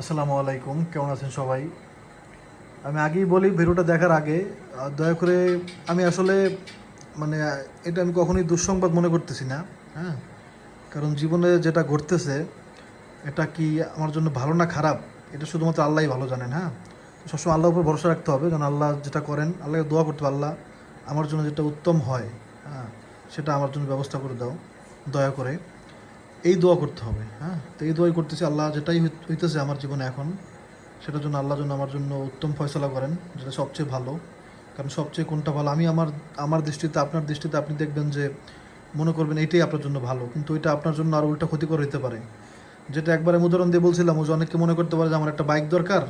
আসসালামু আলাইকুম, কেমন আছেন সবাই? আমি আগেই বলি, ভিডিওটা দেখার আগে দয়া করে আমি আসলে মানে এটা আমি কখনোই দুঃসংবাদ মনে করতেছি না হ্যাঁ? কারণ জীবনে যেটা ঘটতেছে, এটা কি আমার জন্য ভালো না খারাপ? এটা শুধুমাত্র আল্লাহই ভালো জানেন হ্যাঁ? সবসময় আল্লাহর উপর ভরসা রাখতে হবে কারণ আল্লাহ যেটা করেন, আল্লাহকে দোয়া করতে আল্লাহ আমার জন্য যেটা উত্তম হয় হ্যাঁ? সেটা আমার জন্য ব্যবস্থা করে দাও, দয়া করে। এই দোয়া করতে হবে হ্যাঁ? তো এই দোয়াই করতেছি, আল্লাহ যেটাই হইতেছে আমার জীবনে এখন, সেটার জন্য আল্লাহ জন্য আমার জন্য উত্তম ফয়সলা করেন, যেটা সবচেয়ে ভালো। কারণ সবচেয়ে কোনটা ভালো, আমি আমার আমার দৃষ্টিতে, আপনার দৃষ্টিতে আপনি দেখবেন যে মনে করবেন এটাই আপনার জন্য ভালো, কিন্তু ওইটা আপনার জন্য আরও উল্টা ক্ষতিকর হতে পারে। যেটা একবার আমি উদাহরণ দিয়ে বলছিলাম, ও যে অনেকে মনে করতে পারে যে আমার একটা বাইক দরকার,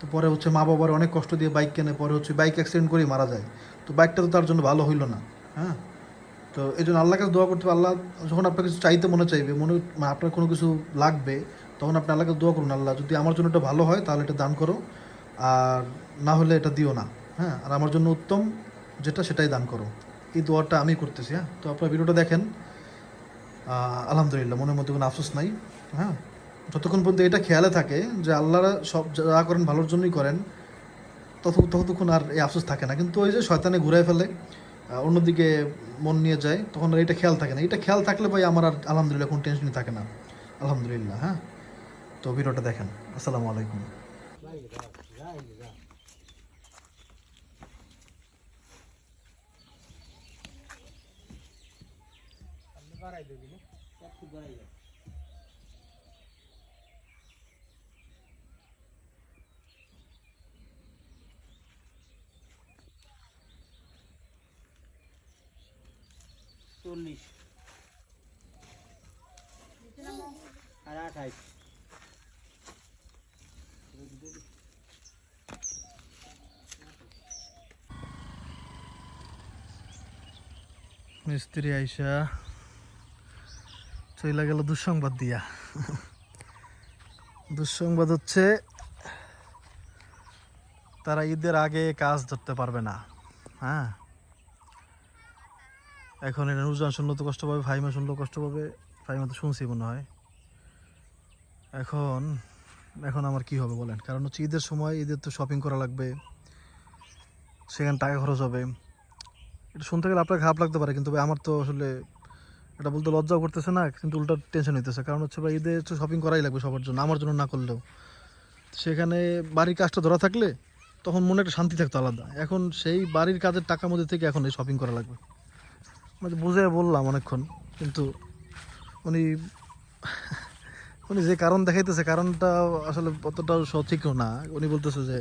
তো পরে হচ্ছে মা বাবার অনেক কষ্ট দিয়ে বাইক কেনে, পরে হচ্ছে বাইক অ্যাক্সিডেন্ট করেই মারা যায়। তো বাইকটা তো তার জন্য ভালো হইল না হ্যাঁ? তো এই জন্য আল্লাহর কাছে দোয়া করতে হবে। আল্লাহ যখন আপনার কিছু চাইতে মনে চাইবে, মনে মানে আপনার কোনো কিছু লাগবে, তখন আপনি আল্লাহকে দোয়া করুন, আল্লাহ যদি আমার জন্য এটা ভালো হয়, তাহলে এটা দান করো। আর না হলে এটা দিও না হ্যাঁ? আর আমার জন্য উত্তম যেটা, সেটাই দান করো। এই দোয়াটা আমি করতেছি হ্যাঁ? তো আপনার ভিডিওটা দেখেন। আলহামদুলিল্লাহ, মনের মধ্যে কোনো আফসোস নাই হ্যাঁ? যতক্ষণ পর্যন্ত এটা খেয়ালে থাকে যে আল্লাহরা সব যা করেন ভালোর জন্যই করেন, তত, ততক্ষণ আর এই আফসোস থাকে না। কিন্তু ওই যে শয়তানে ঘুরে ফেলে অন্যদিকে মন নিয়ে যায়, তখন এটা খেয়াল থাকে না। এটা খেয়াল থাকলে ভাই আমার আর আলহামদুলিল্লাহ কোনো টেনশনই থাকে না। আলহামদুলিল্লাহ হ্যাঁ? তো ভিডিওটা দেখেন। আসসালামু আলাইকুম। চল্লিশ। আর আঠাইশ মিস্ত্রি আইসা চইলা গেল দুঃসংবাদ দিয়া। দুঃসংবাদ হচ্ছে, তারা ঈদের আগে কাজ ধরতে পারবে না। হ্যাঁ? এখন এটা নুরজান শুনলো তো কষ্ট পাবে ফাইমা শুনলো কষ্ট পাবে ফাইমা তো শুনছি মনে হয়। এখন এখন আমার কি হবে বলেন? কারণ হচ্ছে ঈদের সময় ঈদের তো শপিং করা লাগবে, সেখানে টাকা খরচ হবে। এটা শুনতে গেলে আপনার খারাপ লাগতে পারে, কিন্তু ভাই আমার তো আসলে এটা বলতে লজ্জাও করতেছে না, কিন্তু উল্টা টেনশন হইতেছে। কারণ হচ্ছে ভাই ঈদে তো শপিং করাই লাগবে সবার জন্য, আমার জন্য না করলেও। সেখানে বাড়ির কাজটা ধরা থাকলে তখন মনে একটা শান্তি থাকতো আলাদা। এখন সেই বাড়ির কাজের টাকার মধ্যে থেকে এখন এই শপিং করা লাগবে। বুঝে বললাম অনেকক্ষণ, কিন্তু উনি উনি যে কারণ দেখাইতেছে, কারণটা আসলে অতটাও সঠিকও না। উনি বলতেছে যে,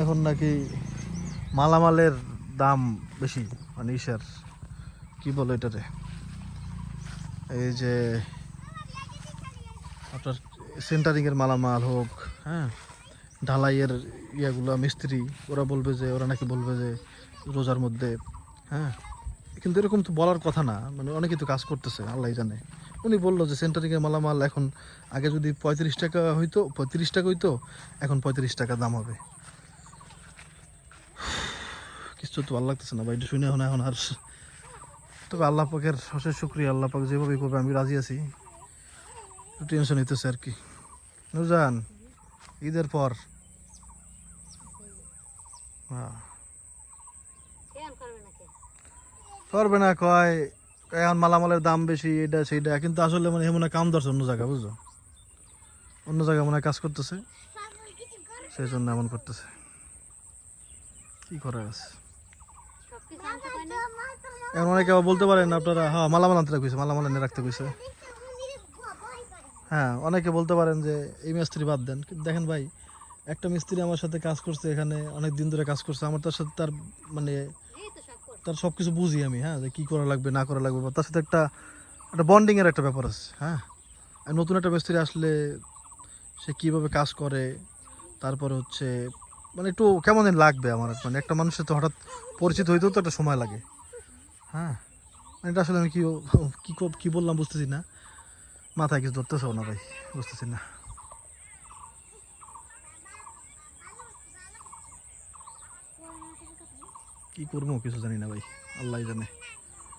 এখন নাকি মালামালের দাম বেশি মানে ইসার, কি বলে এটারে? এই যে, আপনার সেন্টারিংয়ের মালামাল হোক হ্যাঁ ঢালাইয়ের ইয়েগুলো মিস্ত্রি, ওরা বলবে যে, ওরা নাকি বলবে যে, রোজার মধ্যে হ্যাঁ কিন্তু এরকম তো বলার কথা না। মানে অনেকে তো কাজ করতেছে আল্লাহ জানে। উনি বলল যে সেন্টারিংয়ের মালামাল এখন আগে যদি পঁয়ত্রিশ টাকা হইতো, পঁয়ত্রিশ টাকা হইতো, এখন পঁয়ত্রিশ টাকা দাম হবে। কিছু তো ভালো লাগতেছে না এটা শুনে এখন এখন আর। তবে আল্লাহ পাকের অশেষ শুক্রিয়া, আল্লাহ পাক যেভাবে করবে, আমি রাজি আছি। একটু টেনশন হইতেছে আর কি। নুরজান ঈদের পর। হ্যাঁ করবে না, কয়, এখন মালামালের দাম বেশি, এটা সেইটা। কিন্তু আসলে মানে এমন কাম ধরছে অন্য জায়গা বুঝছ? অন্য জায়গায় মনে কাজ করতেছে সেই জন্য এমন করতেছে। কি করার আছে? এখন অনেকে বলতে পারেন আপনারা হ্যাঁ মালামাল আনতে কইছে মালামাল এনে রাখতে কইছে। হ্যাঁ অনেকে বলতে পারেন যে, এই মিস্ত্রি বাদ দেন। দেখেন ভাই, একটা মিস্ত্রি আমার সাথে কাজ করছে, এখানে অনেক দিন ধরে কাজ করছে, আমার তার সাথে তার মানে তার সব কিছু বুঝি আমি হ্যাঁ যে কী করা লাগবে, না করা লাগবে তার সাথে একটা একটা বন্ডিংয়ের একটা ব্যাপার আছে হ্যাঁ। আর নতুন একটা মিস্ত্রি আসলে সে কীভাবে কাজ করে, তারপরে হচ্ছে মানে একটু কেমন লাগবে আমার মানে একটা মানুষের তো হঠাৎ পরিচিত হইতেও তো একটা সময় লাগে হ্যাঁ। মানে এটা আসলে আমি কী, কি বললাম বুঝতেছি না, মাথায় কিছু ধরতেছেও না ভাই, বুঝতেছি না। কি করব কিছু জানি না ভাই আল্লাহ জানে।